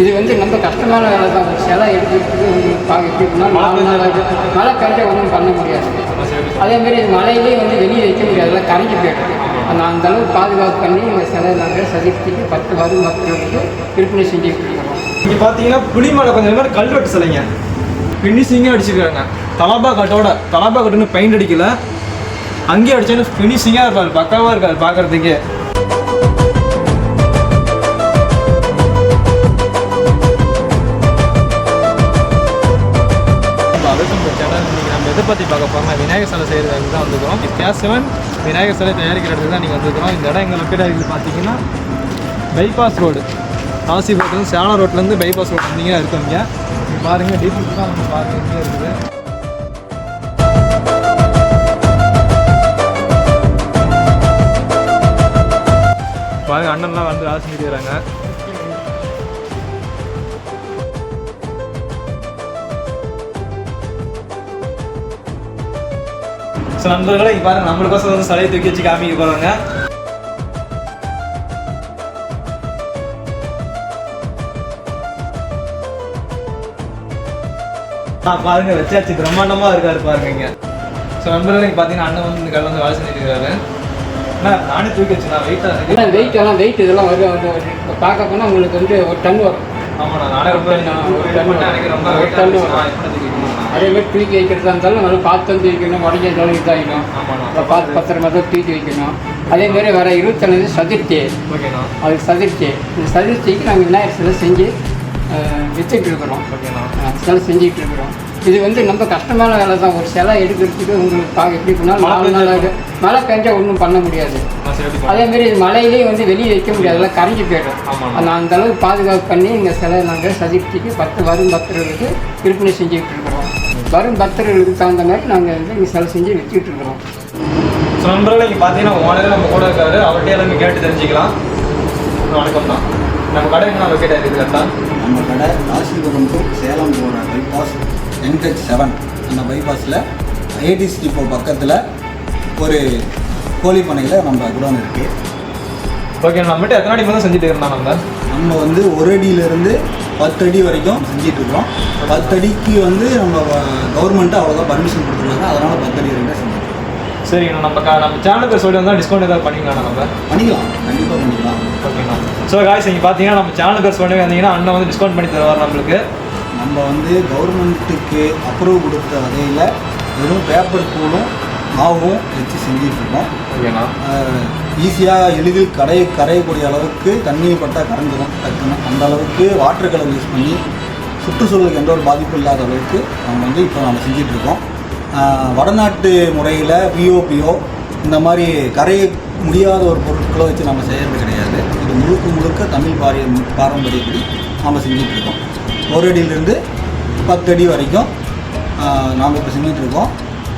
இது வந்து ரொம்ப கஷ்டமான வேலை தான். சிலை ஆகுது. மழை கரைஞ்ச ஒன்றும் பண்ண முடியாது. அதேமாரி இது மழையிலே வந்து வெளியே வைக்க முடியாது. எல்லாம் கரைஞ்சி போயிடும் அந்த அந்த அளவுக்கு பாதுகாப்பு பண்ணி இந்த சிலை நாங்கள் சதிர்த்திக்கு பத்து வரும் மக்களுக்கு விற்பனை செஞ்சுட்டு இருக்கிறோம் இங்கே பார்த்தீங்கன்னா புளிமலை கொஞ்சம் மாதிரி கல்வெட்டு சிலைங்க. ஃபினிஷிங்காக அடிச்சிருக்காங்க. தலாபா கட்டோட தலாபா கட்டுன்னு பெயிண்ட் அடிக்கல. அங்கேயே அடிச்சோன்னு ஃபினிஷிங்காக இருப்பார் பக்காவாக இருக்கார் பார்க்கறதுக்கே பற்றி பார்க்க போகிறோம் விநாயகர் சிலை செய்கிறதுக்கு தான் வந்துக்கிறோம் கேஸ் செவன் விநாயகர் சிலை தயாரிக்கிறதுக்கு தான் நீங்கள் வந்துக்கிறோம் இந்த இடம் எங்கள் லொக்கேட் ஆகிருக்கு பார்த்தீங்கன்னா பைபாஸ் ரோடு ராசிபுரத்துலேருந்து சேலம் ரோட்லேருந்து பைபாஸ் ரோடு வந்தீங்கன்னா இருக்கும் இங்கே. பாருங்கள் டீட்டெயில்ஸ் தான் வந்து பாருங்கள் இங்கே இருக்குது. பாருங்க அண்ணன்லாம் வந்து ஆசை செஞ்சுட்டு ஸோ நண்பர்களே பாருங்க நம்மளுக்கோசம் வந்து சிலையை தூக்கி வச்சு காமிக்க போகிறாங்க பாருங்க வச்சாச்சு பிரம்மாண்டமாக இருக்காரு பாருங்க இங்கே ஸோ நண்பர்களே இங்கே பார்த்தீங்கன்னா அண்ணன் வந்து இந்த கடையில் வந்து வேலை செஞ்சுட்டு இருக்காரு நானே தூக்கி வச்சுண்ணா வெயிட்டாக இருக்கு வெயிட் எல்லாம் வெயிட் இதெல்லாம் வந்து பார்க்க போனால் உங்களுக்கு வந்து ஒரு டன் வரும் ஆமாண்ணா நானே ரொம்ப ஒரு டன். எனக்கு ரொம்ப வெயிட்டாக டன். வரும். நான்? அதே மாதிரி தூக்கி வைக்கிறதா இருந்தாலும் நல்லா பார்த்து வந்து வைக்கணும் உடஞ்சி இருந்தாலும் இதாகிடும் பார்த்து பத்திரமா தான் தூக்கி வைக்கணும் அதே மாதிரி வர இருபத்தொன்னு சதுர்த்தி. அதுக்கு சதுர்த்தி. இந்த சதுர்த்திக்கு நாங்கள் விநாயகர் சிலை செஞ்சு வித்துட்டு இருக்கிறோம். சிலை செஞ்சுட்டு இருக்கிறோம். இது வந்து ரொம்ப கஷ்டமான வேலை தான். ஒரு சிலை எடுக்கிறதுக்கு உங்களுக்கு பார்க்க எப்படி போனால் நாலு நாள் ஆகும். மழை பெஞ்சா ஒன்றும் பண்ண முடியாது. நான் சரி அதே மாதிரி இது மழையிலே வந்து வெளியே வைக்க முடியாது. எல்லாம் கரைஞ்சி போயிடும். ஆமாண்ணா. அந்த அளவுக்கு பாதுகாப்பு பண்ணி இந்த சிலை நாங்கள் சதுர்த்திக்கு பத்து வரும் பக்தர்களுக்கு விற்பனை செஞ்சுட்டு இருக்கிறோம். வரும் பக்தர்களுக்கு தகுந்த மாதிரி நாங்கள் வந்து இங்கே சிலை செஞ்சு விற்றுட்டு இருக்கிறோம். ஸோ நண்பர்களே இங்கே பார்த்தீங்கன்னா ஓனர் நம்ம கூட இருக்காரு. அவர்கிட்ட எல்லாமே கேட்டு தெரிஞ்சுக்கலாம். வணக்கம் தான் நம்ம கடை என்ன லொக்கேட் ஆகிருக்கு கரெக்டா நம்ம கடை ராசிபுரம் டு சேலம் போகிற பைபாஸ் என்ஹெச் செவன் அந்த பைபாஸில் ஏடிஸ் டிப்போ பக்கத்தில் ஒரு கோழி பண்ணையில் நம்ம குடோன் இருக்குது ஓகே நம்மகிட்ட எத்தனை அடி முதல் செஞ்சுட்டு இருந்தா நம்ம நம்ம வந்து ஒரு அடியிலேருந்து பத்து அடி வரைக்கும் செஞ்சிட்டு இருக்கோம் பத்து அடிக்கு வந்து நம்ம கவர்மெண்ட்டு அவ்வளோதான் பர்மிஷன் கொடுத்துருக்காங்க. அதனால் பத்து அடி வரைக்கும் இருக்கோம் சரிங்கண்ணா நம்ம க- நம்ம சேனலுக்கு சொல்லி வந்தால் டிஸ்கவுண்ட் ஏதாவது பண்ணிக்கலாம் நம்ம? பண்ணிக்கலாம். கண்டிப்பாக பண்ணிக்கலாம். ஓகேண்ணா ஸோ காய்ஸ் நீங்கள் பார்த்தீங்கன்னா நம்ம சேனலுக்கு சொல்லி வந்தீங்கன்னா அண்ணன் வந்து டிஸ்கவுண்ட் பண்ணி தருவார் நம்மளுக்கு. நம்ம வந்து கவர்மெண்ட்டுக்கு அப்ரூவ் கொடுத்த வகையில் வெறும் பேப்பர் கூலும் மாவும் வச்சு செஞ்சிட்டு இருக்கோம் ஓகேண்ணா ஈஸியாக எளிதில் கரைய கரையக்கூடிய அளவுக்கு தண்ணீர் பட்டால் கரைஞ்சிடும் டக்குன்னு அந்த அளவுக்கு வாட்டர் கலர் யூஸ் பண்ணி சுற்றுச்சூழலுக்கு எந்த ஒரு பாதிப்பும் இல்லாத அளவுக்கு நம்ம வந்து இப்போ நம்ம செஞ்சிட்ருக்கோம் வடநாட்டு முறையில் பிஓபிஓ இந்த மாதிரி கரைய முடியாத ஒரு பொருட்களை வச்சு நம்ம செய்கிறது கிடையாது. இது முழுக்க முழுக்க தமிழ் பாரிய பாரம்பரியப்படி நாம் செஞ்சிட்ருக்கோம் ஒரு அடியிலிருந்து பத்து அடி வரைக்கும் நாம் இப்போ செஞ்சிட்ருக்கோம்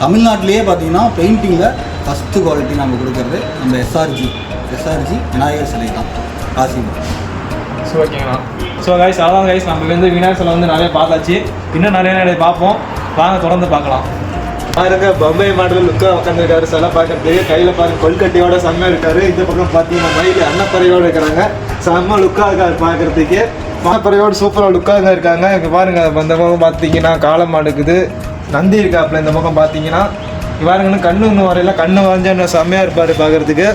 தமிழ்நாட்டிலேயே பார்த்தீங்கன்னா பெயிண்டிங்கில் ஃபஸ்ட்டு குவாலிட்டி நம்ம கொடுக்கறது நம்ம எஸ்ஆர்ஜி எஸ்ஆர்ஜி விநாயகர் சிலை தான். ராசிபுரம் ஸோ ஓகேங்கண்ணா ஸோ கைஸ் அதான் கைஸ் நம்ம வந்து விநாயகர் சிலை வந்து நிறைய பார்த்தாச்சு. இன்னும் நிறைய நிறைய பார்ப்போம். வாங்க தொடர்ந்து பார்க்கலாம். பாருங்க பம்பை மாடல் லுக்காக உட்காந்துருக்காரு சிலை பார்க்கறதுக்கு கையில் பாருங்க. கொல்கட்டையோட செம்ம இருக்காரு. இந்த பக்கம் பார்த்தீங்கன்னா மயில் அன்னப்பறையோட இருக்கிறாங்க. செம்ம லுக்காக இருக்காரு பார்க்கறதுக்கு. அன்னப்பறையோட சூப்பராக லுக்காக இருக்காங்க. இங்கே பாருங்க அந்த பக்கம் பார்த்தீங்கன்னா காளமாடு இருக்குது. நந்தி இருக்காப்புல இந்த பக்கம் பார்த்தீங்கன்னா இங்க கண்ணு இன்னும் வரையில. கண்ணு வரைஞ்சா இன்னும் செம்மையாக இருப்பார் பார்க்குறதுக்கு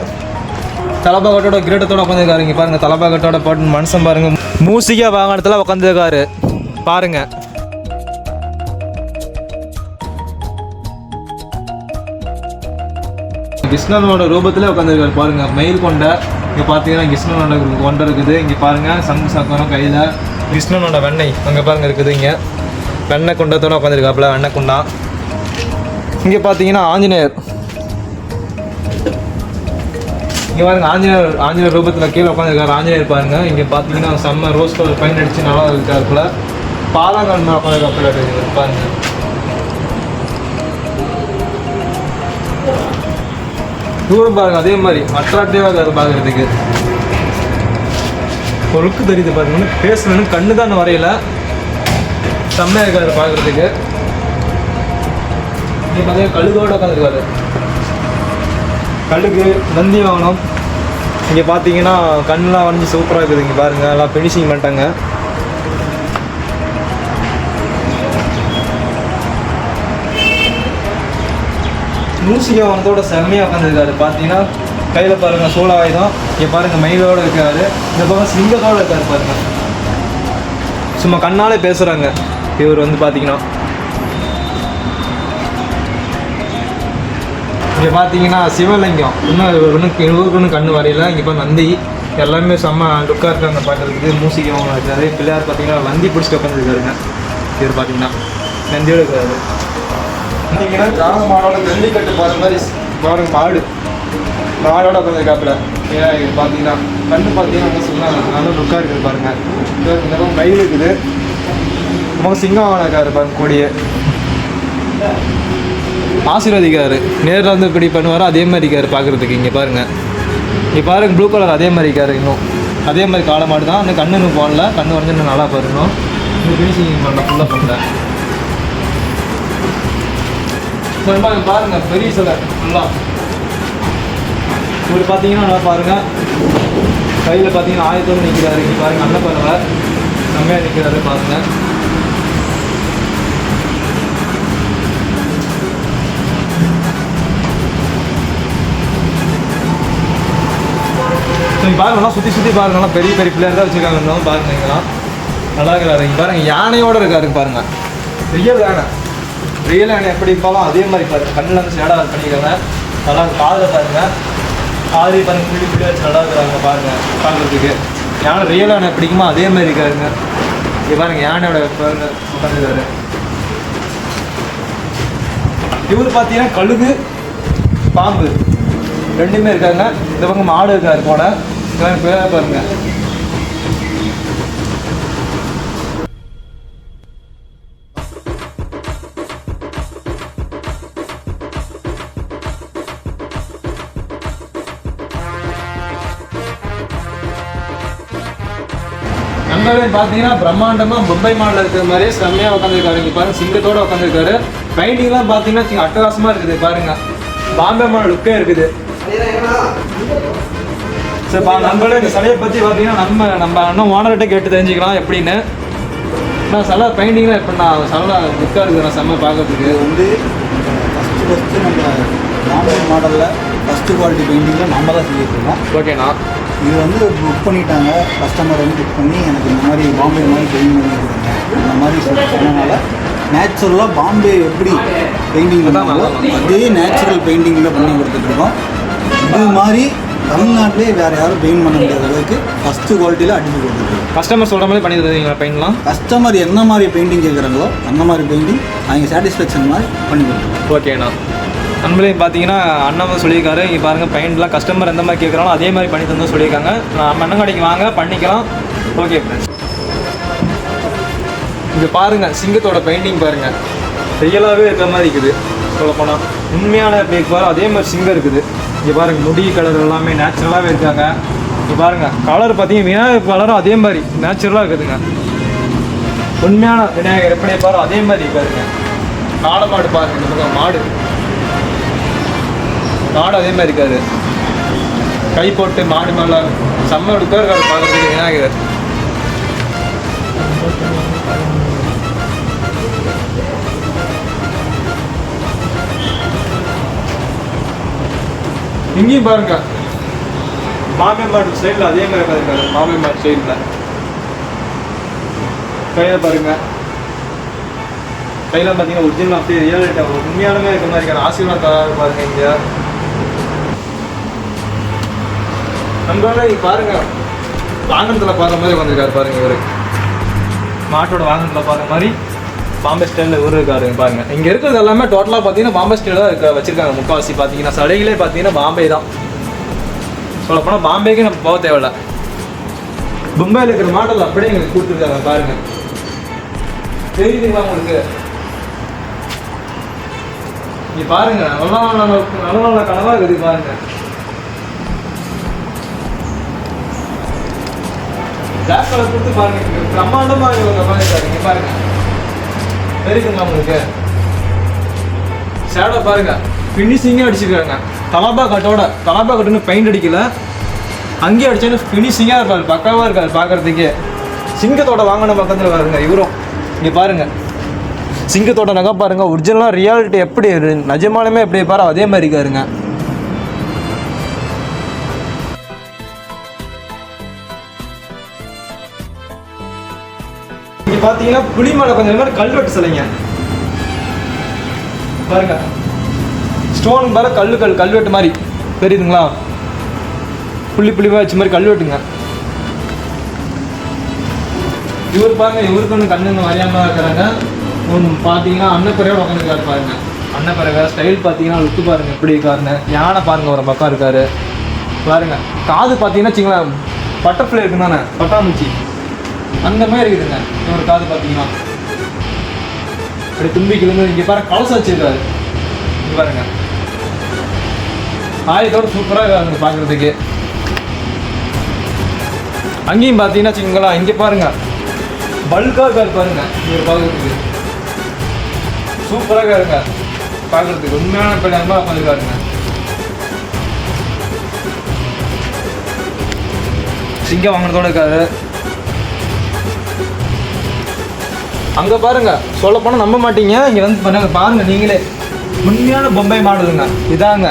தலபாகட்டோட கிரீடத்தோட உட்காந்துருக்காரு இங்கே பாருங்க தலபாகட்டோட பாட்டு மனுஷன் பாருங்க. மூசிகா வாகனத்தில் உட்காந்துருக்காரு பாருங்க. கிருஷ்ணனோட ரூபத்தில் உட்காந்துருக்காரு பாருங்க மயில் கொண்ட. இங்கே பார்த்தீங்கன்னா கிருஷ்ணனோட கொண்டை இருக்குது. இங்கே பாருங்க சங்கு சக்கரம் கையில் கிருஷ்ணனோட வெண்ணெய் அங்கே பாருங்க இருக்குது இங்கே. வெண்ணெய் குண்டத்தோடு உட்காந்துருக்காப்புல வெண்ணெய் குண்டா இங்கே பார்த்தீங்கன்னா ஆஞ்சநேயர். இங்கே பாருங்க ஆஞ்சநேயர் ஆஞ்சநேயர் ரூபத்தில் கீழே உட்காந்துருக்காரு ஆஞ்சநேயர் பாருங்க இங்கே பார்த்தீங்கன்னா செம்ம ரோஸ் கலர் பெயிண்ட் அடிச்சு நல்லா இருக்காருக்குள்ள பாலாங்கல் மேலே உட்காந்துருக்காப்புல பாருங்க. தூரம் பாருங்க அதே மாதிரி. அட்ராக்டிவாக இருக்காது பார்க்குறதுக்கு பொருக்கு தெரியுது பாருங்க பேசணும் கண்ணு தான் வரையில. செம்மையாக இருக்காது பார்க்குறதுக்கு. இது பார்த்தீங்கன்னா கழுகோட உட்காந்துருக்காரு கழுகு நந்தி வாகனம். இங்கே பார்த்தீங்கன்னா கண்ணெலாம் வந்து சூப்பராக இருக்குது இங்கே பாருங்கள் எல்லாம் ஃபினிஷிங் பண்ணிட்டாங்க. மூசிகை வாகனத்தோட செம்மையாக உட்காந்துருக்காரு பார்த்தீங்கன்னா கையில் பாருங்கள் சூழாயுதம் இங்கே பாருங்கள் மயிலோடு இருக்காரு. இந்த பக்கம் சிங்கத்தோடு இருக்காரு பாருங்கள் சும்மா கண்ணாலே பேசுகிறாங்க இவர் வந்து பார்த்தீங்கன்னா இங்கே பார்த்தீங்கன்னா சிவலிங்கம். இன்னும் இன்னும் ஒன்றும் இவருக்கு கண் கண்ணு வரையில. இங்கே இப்போ நந்தி. எல்லாமே செம்ம லுக்காக இருக்காங்க பார்க்குறதுக்கு மூசிகம் இருக்காரு பிள்ளையார் பார்த்தீங்கன்னா வந்தி பிடிச்சிட்டு உட்காந்துருக்காருங்க இவர் பார்த்தீங்கன்னா நந்தியோட இருக்காரு. பார்த்தீங்கன்னா கிராம மாடோட ஜல்லிக்கட்டு போகிற மாதிரி பாருங்க மாடு. மாடோட உட்காந்துருக்காப்புல ஏன் இது பார்த்தீங்கன்னா கண்ணு பார்த்தீங்கன்னா நல்லா சொன்னாங்க நல்ல லுக்காக இருக்குது பாருங்க. இந்த இந்த பக்கம் மயில் இருக்குது. இந்த சிங்கம் இருக்காரு பாருங்க கொடியே ஆசீர்வதிக்காரு. நேரில் வந்து இப்படி பண்ணுவார்? அதே மாதிரி இருக்காரு பார்க்குறதுக்கு இங்கே பாருங்கள் இங்கே பாருங்கள் ப்ளூ கலர் அதே மாதிரி இருக்காரு இன்னும். அதே மாதிரி காளை மாடு தான். அந்த கண்ணு இன்னும் போடல. கண்ணு வரைஞ்சு இன்னும் நல்லா பாருங்க. இன்னும் ஃபினிஷிங் பண்ணல. ஃபுல்லாக பண்ணுறேன் சரி, பாருங்க பெரிய சிலை. ஃபுல்லாக இப்படி பார்த்தீங்கன்னா நல்லா பாருங்க. கையில் பார்த்தீங்கன்னா ஆயத்தோடு நிற்கிறாரு இங்கே பாருங்க அண்ணன் பரவ செம்மையாக நிற்கிறாரு பாருங்க. நீங்கள் பாருங்கண்ணா சுற்றி சுற்றி பாருங்கண்ணா பெரிய பெரிய பிள்ளையர் தான் வச்சுருக்காங்க. இன்னும் பாருங்க நீங்களாம். நல்லா இருக்கிறாரு. இங்கே பாருங்கள் யானையோடு இருக்காரு பாருங்க. ரியல் யானை. ரியல் யானை எப்படி இருப்பாலும் அதே மாதிரி பாருங்க. கண்ணில் வந்து சேடாக பண்ணிக்கிறாங்க நல்லா காதில் பாருங்க. காதி பாருங்க. பிடி பிடி வச்சு நல்லா இருக்கிறாங்க பாருங்க. பார்க்குறதுக்கு யானை ரியல் யானை பிடிக்குமோ அதே மாதிரி இருக்காருங்க. இங்கே பாருங்க யானையோட பாருங்க. உட்காந்துருக்காரு இவர் பார்த்தீங்கன்னா கழுகு பாம்பு. ரெண்டுமே இருக்காங்க. இந்த பக்கம் மாடு இருக்காரு போட இவன் பேரை பாருங்க நண்பர்களே பார்த்தீங்கன்னா பிரம்மாண்டமா மும்பை மாடல் இருக்கிற மாதிரியே செம்மையா உட்காந்துருக்காரு இங்க பாருங்க சிங்கத்தோட உட்காந்துருக்காரு பெயிண்டிங்லாம் பார்த்தீங்கன்னா பாத்தீங்கன்னா அட்டகாசமா இருக்குது பாருங்க. பாம்பே மாடல் லுக்கே இருக்குது. சரி பா நண்பர்களே இந்த சிலையை பற்றி பார்த்தீங்கன்னா நம்ம நம்ம அண்ணன் ஓனர்கிட்ட கேட்டு தெரிஞ்சுக்கலாம் எப்படின்னு. நான் சிலை பெயிண்டிங்லாம் எப்படின்னா சிலை லுக்காக இருக்குது நான் செம்ம பார்க்கறதுக்கு. வந்து ஃபஸ்ட்டு ஃபஸ்ட்டு நம்ம பாம்பே மாடலில் ஃபஸ்ட்டு குவாலிட்டி பெயிண்டிங்கில் நம்ம தான் செஞ்சுட்டு இருக்கோம் ஓகேண்ணா இது வந்து புக் பண்ணிட்டாங்க. கஸ்டமர் வந்து புக் பண்ணி எனக்கு இந்த மாதிரி பாம்பே மாதிரி பெயிண்ட் பண்ணி கொடுங்க. அந்த மாதிரி சொல்லி சொன்னனால நேச்சுரலாக பாம்பே எப்படி பெயிண்டிங் அதே நேச்சுரல் பெயிண்டிங்கில் பண்ணி கொடுத்துட்ருக்கோம் இது மாதிரி தமிழ்நாட்டிலே வேறு யாரும் பெயிண்ட் பண்ண முடியாத அளவுக்கு ஃபஸ்ட்டு குவாலிட்டியில் அடிச்சு கொடுத்துருக்கோம் கஸ்டமர் சொல்கிற மாதிரி பண்ணி தருவீங்களா பெயிண்ட்லாம் கஸ்டமர் என்ன மாதிரி பெயிண்டிங் கேட்குறாங்களோ அந்த மாதிரி பெயிண்டிங் அவங்க சாட்டிஸ்ஃபேக்ஷன் மாதிரி பண்ணி கொடுத்துருக்கோம் ஓகேண்ணா நண்பர்களே பார்த்தீங்கன்னா அண்ணன் வந்து சொல்லியிருக்காரு இங்கே பாருங்கள் பெயிண்ட்லாம் கஸ்டமர் எந்த மாதிரி கேட்குறாங்களோ அதே மாதிரி பண்ணி தந்து சொல்லியிருக்காங்க. நான் அண்ணன் கடைக்கு வாங்க பண்ணிக்கலாம். ஓகே ஃப்ரெண்ட்ஸ் இங்கே பாருங்கள் சிங்கத்தோட பெயிண்டிங் பாருங்கள் ரியலாகவே இருக்கிற மாதிரி இருக்குது. சொல்லப்போனால் உண்மையான பேக் பாரு அதே மாதிரி சிங்கம் இருக்குது. இங்கே பாருங்கள் முடி கலர் எல்லாமே நேச்சுரலாகவே இருக்காங்க. இங்கே பாருங்கள் கலர் பார்த்தீங்கன்னா விநாயகர் கலரும் அதே மாதிரி நேச்சுரலாக இருக்குதுங்க. உண்மையான விநாயகர் எப்படி பாரு அதே மாதிரி இருக்காருங்க காளை மாடு பாருங்க இந்த மாடு. மாடு அதே மாதிரி இருக்காரு கை போட்டு மாடு மேலே செம்ம எடுக்க இருக்காரு விநாயகர். இங்கேயும் பாருங்க. மாமே மாடு சைடில் அதே மாதிரி பாருங்க. மாமே மாடு சைடில் கையில் பாருங்க. கையில் பார்த்தீங்கன்னா ஒரிஜினல் அப்படியே ரியல் உண்மையானமே இருக்க மாதிரி இருக்காரு ஆசீர்வாத் தராரு பாருங்க இங்க. நண்பர்களே இங்க பாருங்க. வாகனத்தில் பாருற மாதிரி வந்திருக்காரு பாருங்க இவரு. மாட்டோட வாகனத்தில் பாருற மாதிரி. பாம்பே ஸ்டைலில் இவரு இருக்காரு பாருங்க இங்கே இருக்கிறது எல்லாமே டோட்டலாக பார்த்தீங்கன்னா பாம்பே ஸ்டைலில் தான் இருக்க வச்சிருக்காங்க. முக்கால்வாசி பார்த்தீங்கன்னா சடைகளே பார்த்தீங்கன்னா பாம்பே தான். சொல்லப்போனால் பாம்பேக்கு நம்ம போக தேவையில்ல. மும்பையில் இருக்கிற மாடல் அப்படியே எங்களுக்கு கொடுத்துருக்காங்க பாருங்க. தெரியுதுங்களா உங்களுக்கு? நீ பாருங்க நல்லா நல்ல நல்ல நல்ல கனவாக இருக்குது பாருங்க. பிளாக் கலர் கொடுத்து பாருங்க பிரம்மாண்டமாக பிரம்மாண்டமா இருக்கு பாருங்க பாருங்க. தெரியுதுங்களா உங்களுக்கு? ஷேடோ பாருங்க. ஃபினிஷிங்கே அடிச்சிருக்காங்க. தலாபா கட்டோட தலாபா கட்டுன்னு பெயிண்ட் அடிக்கல. அங்கேயே அடிச்சாலும் ஃபினிஷிங்காக இருப்பாரு பக்காவாக இருக்காரு பார்க்குறதுக்கே சிங்கத்தோட வாங்கின பக்கத்தில் பாருங்க இவரும். இங்கே பாருங்க. சிங்கத்தோட நகை பாருங்க ஒரிஜினலாக ரியாலிட்டி எப்படி இரு- நிஜமாலுமே எப்படி பாரு அதே மாதிரி இருக்காருங்க. பார்த்தீங்கன்னா புளிமலை புலிமலை கொஞ்சம் மாதிரி கல்வெட்டு சிலைங்க. பாருங்க. ஸ்டோன் பாரு கல் கல் கல்வெட்டு மாதிரி. தெரியுதுங்களா? புள்ளி புள்ளிவா வச்ச மாதிரி கல்வெட்டுங்க. இவர் பாருங்க இவருக்கு ஒன்று கண்ணு வரையாமல் இருக்கிறாங்க. ஒன்று பார்த்தீங்கன்னா அன்னப்பறையோட உட்காந்துருக்காரு பாருங்க. அன்னப்பறவை ஸ்டைல் பார்த்தீங்கன்னா லுக்கு பாருங்க எப்படி இருக்காருன்னு. யானை பாருங்க ஒரு பக்கம் இருக்காரு. பாருங்க. காது பார்த்தீங்கன்னா வச்சுங்களேன் பட்டர்ஃப்ளை இருக்குன்னு தானே? பட்டாம்பூச்சி. அந்த மாதிரி இருக்குதுங்க. ஒரு காது பார்த்தீங்கன்னா அப்படி தும்பி கிளம்பு இங்கே பாருங்க கலசம் வச்சிருக்காரு. இங்கே பாருங்க. ஆயத்தோட சூப்பராக இருக்காங்க பார்க்குறதுக்கு அங்கேயும் பார்த்தீங்கன்னா வச்சுக்கோங்களேன் இங்கே பாருங்க. பல்காக இருக்காரு பாருங்க இவர் பார்க்குறதுக்கு சூப்பராக இருங்க பார்க்குறதுக்கு உண்மையான பிள்ளைங்க உட்காந்துருக்காருங்க சிங்கம் வாங்கினதோட இருக்காரு. அங்கே பாருங்க சொல்ல நம்ப மாட்டீங்க. இங்கே வந்து பாருங்கள் பாருங்கள் நீங்களே. உண்மையான பொம்பை மாடலுங்க இதாங்க.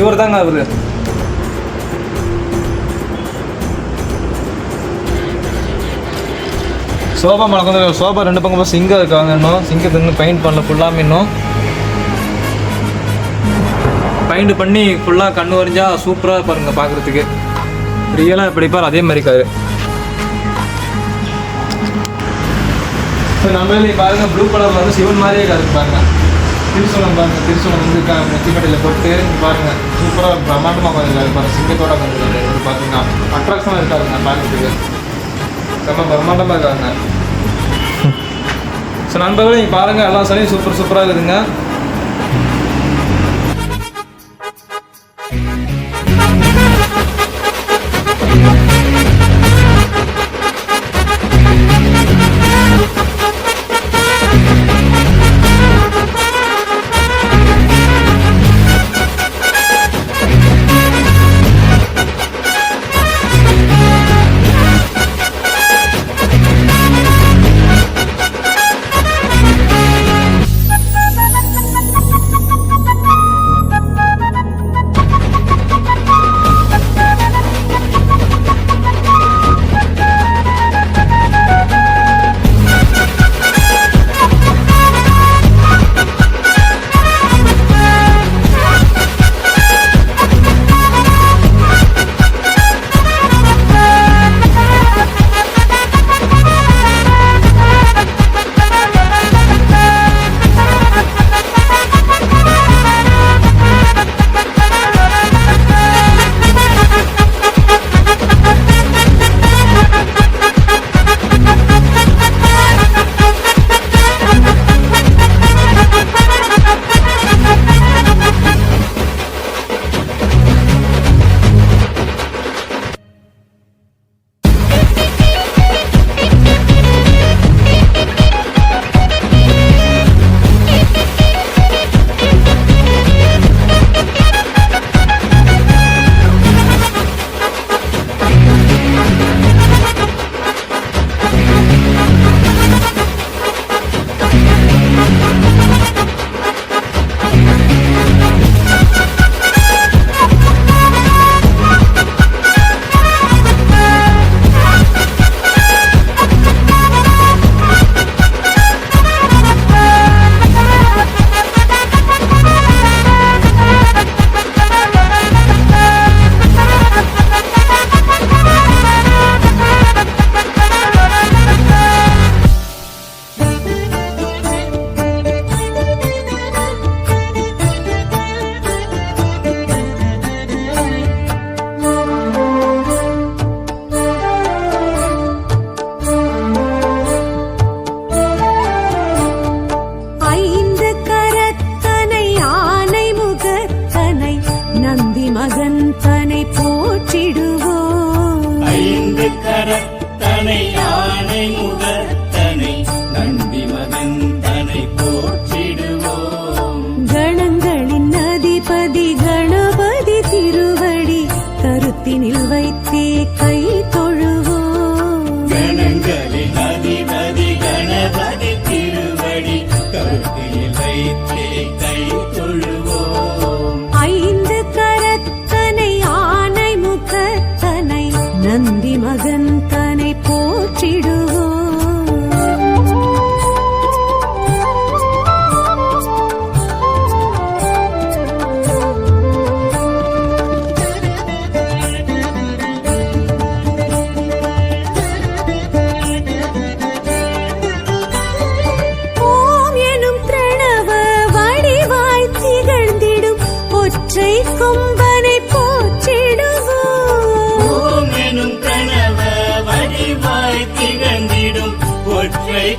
இவர் தாங்க அவரு. சோபா மலை வந்து சோபா ரெண்டு பக்கம் சிங்கம் இருக்காங்க இன்னும். சிங்கத்தை இன்னும் பெயிண்ட் பண்ணல ஃபுல்லாமே இன்னும். பெயிண்ட் பண்ணி ஃபுல்லாக கண்ணு வரைஞ்சா சூப்பராக பாருங்க பார்க்குறதுக்கு ரியலாக எப்படி பார் அதே மாதிரி இருக்காரு. இப்போ நம்மளே பாருங்க ப்ளூ கலர்ல வந்து சிவன் மாதிரியே இருக்காரு பாருங்க. திருசூலம் பாருங்க திருசூலம் வந்து க- நெத்திப்பட்டியில் போட்டு பாருங்க. சூப்பராக பிரம்மாண்டமாக உட்காந்துருக்காரு பாருங்க சிங்கத்தோட உட்காந்துருக்காரு இவர் பார்த்தீங்கன்னா அட்ராக்ஷனாக இருக்காருங்க பார்க்கறதுக்கு செம்ம பிரம்மாண்டமாக இருக்காருங்க ஸோ நண்பர்களே நீங்கள் பாருங்க எல்லா சலையும் சூப்பர் சூப்பராக இருக்குதுங்க.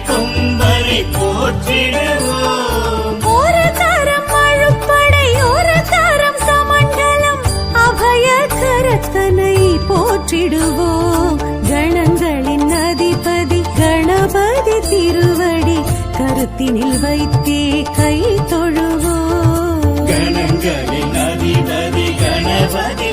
கொம்பரை போற்றிடுவோம். ஒரு தரம் அழுப்படை ஒரு தரம் சமண்டலம் அபய கரத்தனை போற்றிடுவோம். கணங்களின் அதிபதி கணபதி வைத்தே கை தொழுவோம். கணங்களின் அதிபதி கணபதி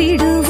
你的